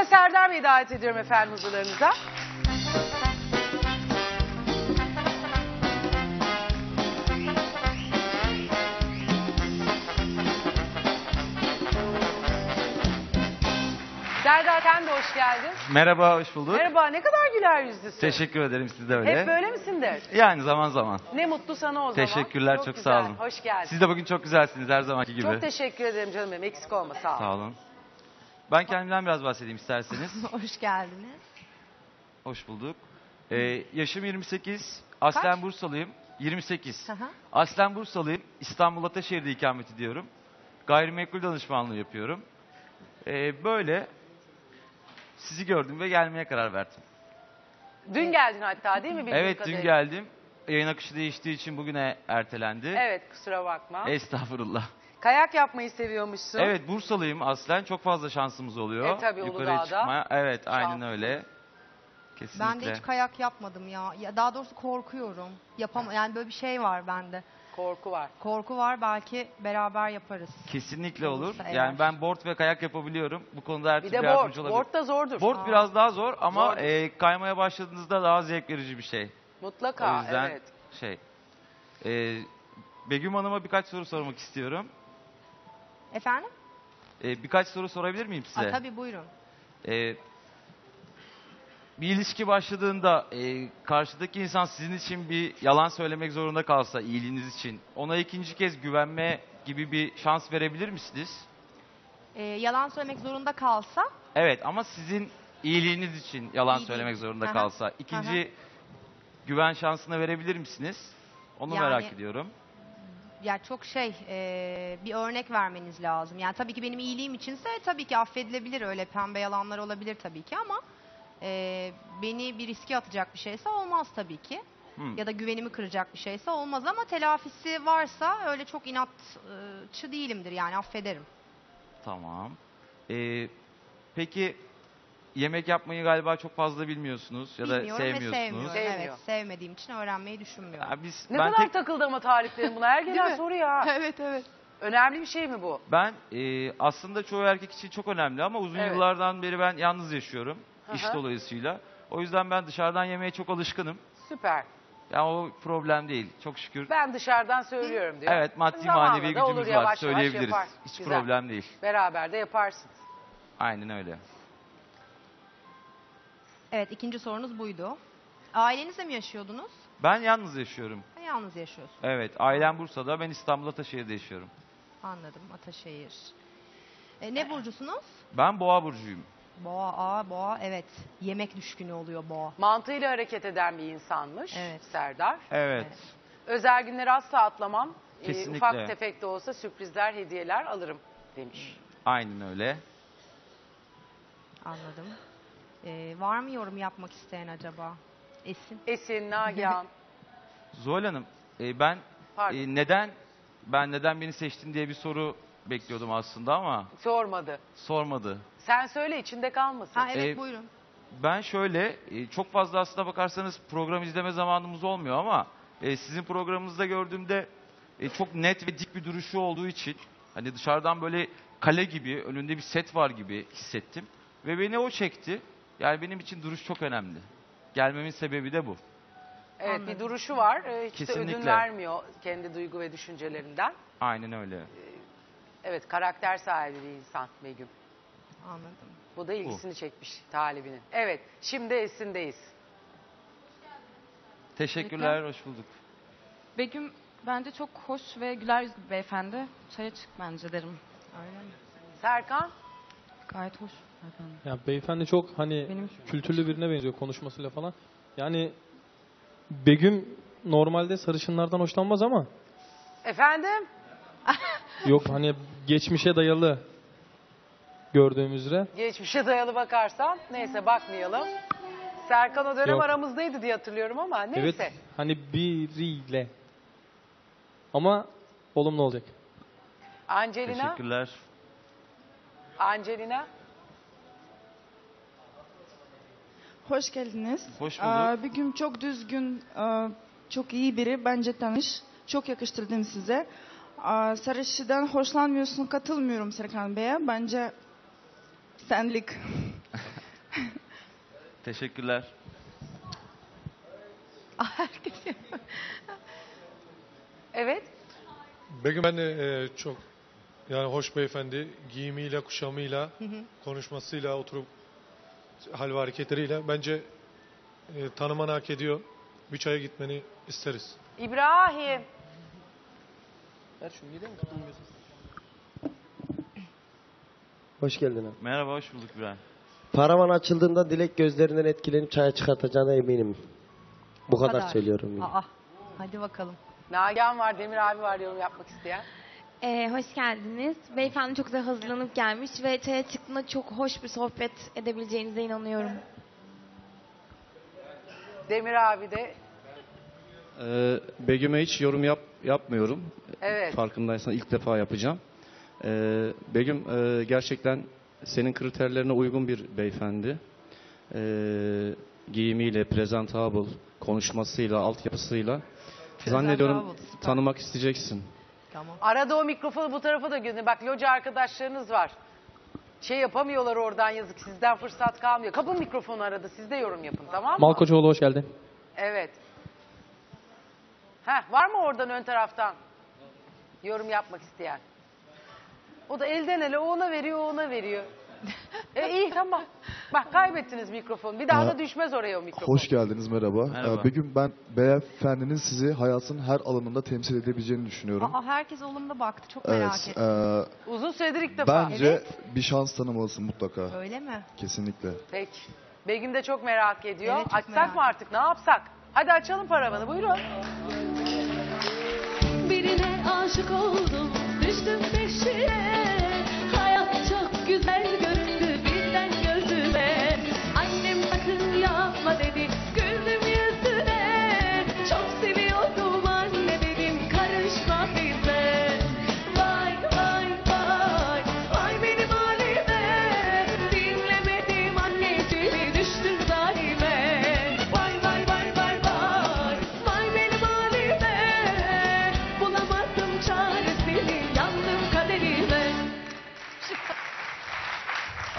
Sırasıyla Serdar Bey'i davet ediyorum efendim huzurlarınıza. Serdar sen de hoş geldin. Merhaba, hoş bulduk. Merhaba ne kadar güler yüzlüsün. Teşekkür ederim, siz de öyle. Hep böyle misindir? Yani zaman zaman. Ne mutlu sana o zaman. Teşekkürler, çok, güzel, sağ olun. Hoş geldin. Siz de bugün çok güzelsiniz her zamanki gibi. Çok teşekkür ederim canım benim. Eksik olma sağ ol. Sağ olun. Ben kendimden biraz bahsedeyim isterseniz. Hoş geldiniz. hoş bulduk. Ee, yaşım 28, aslen Kaç? Bursalıyım. 28. Hı hı. Aslen Bursalıyım, İstanbul Ataşehir'de ikamet ediyorum. Gayrimenkul danışmanlığı yapıyorum. Ee, böyle sizi gördüm ve gelmeye karar verdim. Dün geldin hatta değil mi? bildiğim evet, dün kadarıyla? geldim. Yayın akışı değiştiği için bugüne ertelendi. Evet kusura bakma. Estağfurullah. Kayak yapmayı seviyormuşsun. Evet Bursalıyım aslen. Çok fazla şansımız oluyor. E, tabii, Yukarıya Uludağ'da. çıkmaya. Evet aynen öyle. Kesinlikle. Ben de hiç kayak yapmadım ya. ya. Daha doğrusu korkuyorum. Yapam yani böyle bir şey var bende. Korku var. Korku var belki beraber yaparız. Kesinlikle olur. Olursa eğer. Yani ben board ve kayak yapabiliyorum. Bu konuda her Bir türlü de board. yardımcı olabilirim. Board da zordur. Board biraz daha zor ama Zordur. e, kaymaya başladığınızda daha zevk verici bir şey. Mutlaka o yüzden evet. şey. E, Begüm Hanım'a birkaç soru sormak istiyorum. Efendim? E, birkaç soru sorabilir miyim size? Aa, tabii buyurun. Ee, bir ilişki başladığında e, karşıdaki insan sizin için bir yalan söylemek zorunda kalsa iyiliğiniz için ona ikinci kez güvenme gibi bir şans verebilir misiniz? Ee, yalan söylemek zorunda kalsa Evet ama sizin iyiliğiniz için yalan İyiliğim. söylemek zorunda Aha. kalsa ikinci güven şansını verebilir misiniz? Onu Yani- merak ediyorum. ya çok şey e, bir örnek vermeniz lazım. Yani tabii ki benim iyiliğim içinse tabii ki affedilebilir öyle pembe yalanlar olabilir tabii ki ama e, beni bir riske atacak bir şeyse olmaz tabii ki. Hı. Ya da güvenimi kıracak bir şeyse olmaz ama telafisi varsa öyle çok inatçı değilimdir yani affederim. Tamam. Ee, peki yemek yapmayı galiba çok fazla bilmiyorsunuz ya da Bilmiyorum ve sevmiyorsunuz. sevmiyorum. Sevmiyor. Evet, sevmediğim için öğrenmeyi düşünmüyorum. Ya biz, Ne ben kadar tek- takıldı ama tariflerin buna. Her gelen soru ya. evet evet. Önemli bir şey mi bu? Ben e, aslında çoğu erkek için çok önemli ama uzun Evet. yıllardan beri ben yalnız yaşıyorum. Hı iş hı. dolayısıyla. O yüzden ben dışarıdan yemeğe çok alışkınım. Süper. Yani o problem değil. Çok şükür. Ben dışarıdan söylüyorum diyor. Evet maddi Zamanla manevi da olur, gücümüz var. yavaş yavaş Söyleyebiliriz. yapar. Hiç Güzel. problem değil. Beraber de yaparsınız. Aynen öyle. Evet ikinci sorunuz buydu. Ailenizle mi yaşıyordunuz? Ben yalnız yaşıyorum. Ha, yalnız yaşıyorsun. Evet ailem Bursa'da. Ben İstanbul Ataşehir'de yaşıyorum. Anladım Ataşehir. E, ne burcusunuz? Ben Boğa burcuyum. Boğa, aa boğa evet. Yemek düşkünü oluyor boğa. Mantığıyla hareket eden bir insanmış Evet. Serdar. Evet. Evet. Özel günleri asla atlamam. Ee, Kesinlikle. ufak tefek de olsa sürprizler, hediyeler alırım demiş. Aynen öyle. Anladım. E, var mı yorum yapmak isteyen acaba? Esin. Esin, Nagihan. Zuhal Hanım e, ben Pardon. e, neden ben neden beni seçtin diye bir soru bekliyordum aslında ama Sormadı. sormadı. Sen söyle içinde kalmasın. Ha evet E, buyurun. Ben şöyle e, çok fazla aslına bakarsanız program izleme zamanımız olmuyor ama e, sizin programınızda gördüğümde e, çok net ve dik bir duruşu olduğu için hani dışarıdan böyle kale gibi önünde bir set var gibi hissettim ve beni o çekti. Yani benim için duruş çok önemli. Gelmemin sebebi de bu. evet Anladım. bir duruşu var. Ee, Hiç de ödün Kesinlikle. vermiyor kendi duygu ve düşüncelerinden. Aynen öyle. Evet karakter sahibi bir insan Begüm. Anladım. Bu da ilgisini çekmiş talibinin. Evet şimdi Esin'deyiz. Teşekkürler, hoş bulduk. Begüm bence çok hoş ve güler yüzlü bir beyefendi. Çaya çık bence derim. Mi? Serkan Gayet hoş efendim. Ya beyefendi çok hani Benim- kültürlü birine benziyor konuşmasıyla falan. Yani Begüm normalde sarışınlardan hoşlanmaz ama efendim yok hani geçmişe dayalı gördüğümüz üzere. geçmişe dayalı bakarsan neyse bakmayalım. Serkan o dönem Yok. aramızdaydı diye hatırlıyorum ama neyse. Evet hani biriyle. Ama olumlu olacak. Angelina, Teşekkürler. Angelina Hoş geldiniz. Hoş bulduk. Aa, bir gün çok düzgün, aa, çok iyi biri. Bence tanış. Çok yakıştırdım size. Aa, sarışıdan hoşlanmıyorsun, katılmıyorum Serkan Bey'e. Bence senlik. Teşekkürler. Herkes Evet. Begüm ben de e, çok yani hoş beyefendi giyimiyle, kuşamıyla, konuşmasıyla, oturup hal ve hareketleriyle bence e, tanımanı hak ediyor. Bir çaya gitmeni isteriz. İbrahim. Ver şunu gidelim. Hoş geldin abi. Merhaba, hoş bulduk İbrahim. Paravan açıldığında Dilek gözlerinden etkilenip çaya çıkartacağına eminim. Bu kadar, söylüyorum. yani. Aa, hadi bakalım. Nagihan var, Demir abi var yorum yapmak isteyen. Ee, hoş geldiniz. Beyefendi çok güzel hazırlanıp gelmiş ve çaya çıktığında çok hoş bir sohbet edebileceğinize inanıyorum. Demir abi de Ee, Begüm'e hiç yorum yap, yapmıyorum. Evet. Farkındaysan ilk defa yapacağım. Ee, Begüm e, gerçekten senin kriterlerine uygun bir beyefendi. Ee, giyimiyle, presentable, konuşmasıyla, altyapısıyla zannediyorum Presentable, süper. tanımak isteyeceksin. Tamam. arada o mikrofonu bu tarafa da gönderin. Bak loca arkadaşlarınız var. Şey yapamıyorlar oradan yazık sizden fırsat kalmıyor. Kapın mikrofonu arada siz de yorum yapın tamam mı? Malkoçoğlu hoş geldin. Evet. Heh, var mı oradan ön taraftan yorum yapmak isteyen? O da elden ele o ona veriyor o ona veriyor. e iyi tamam. Bak kaybettiniz mikrofonu. Bir daha da düşmez oraya o mikrofon. Hoş geldiniz merhaba. Merhaba. Ee, Begüm ben beyefendinin sizi hayatın her alanında temsil edebileceğini düşünüyorum. Aa, herkes olumlu baktı. Çok merak evet. ettim. e, Uzun süredir ilk defa. bence Evet. bir şans tanımalısın mutlaka. Öyle mi? Kesinlikle. Peki. Begüm de çok merak ediyor. Evet, çok Açsak merak mı artık ne yapsak? Hadi açalım paravanı buyurun. Birine aşık oldum, düştüm peşine. Yapma dedi, güldüm yüzüne. Çok seviyorum anne dedim, karışma bize. Vay vay vay, vay benim halime. Dinlemedim anneciğimi, düştüm zalime. Vay vay vay vay vay, vay benim halime. Bulamadım çaresini, yandım kaderime.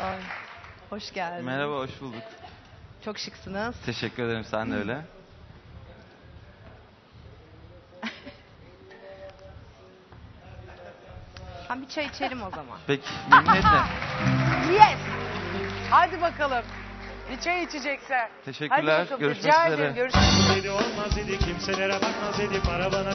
Ay, hoş geldin. Merhaba, hoş bulduk. Çok şıksınız. Teşekkür ederim, sen de öyle. Ben bir çay içelim o zaman. Peki, memnuniyetle. Yes. Hadi bakalım. Bir çay içeceksen. Teşekkürler, Hadi bakalım. görüşmek Rica üzere. ederim. Görüşmek üzere. dedi olmaz dedi kimselere bakmaz dedi para bana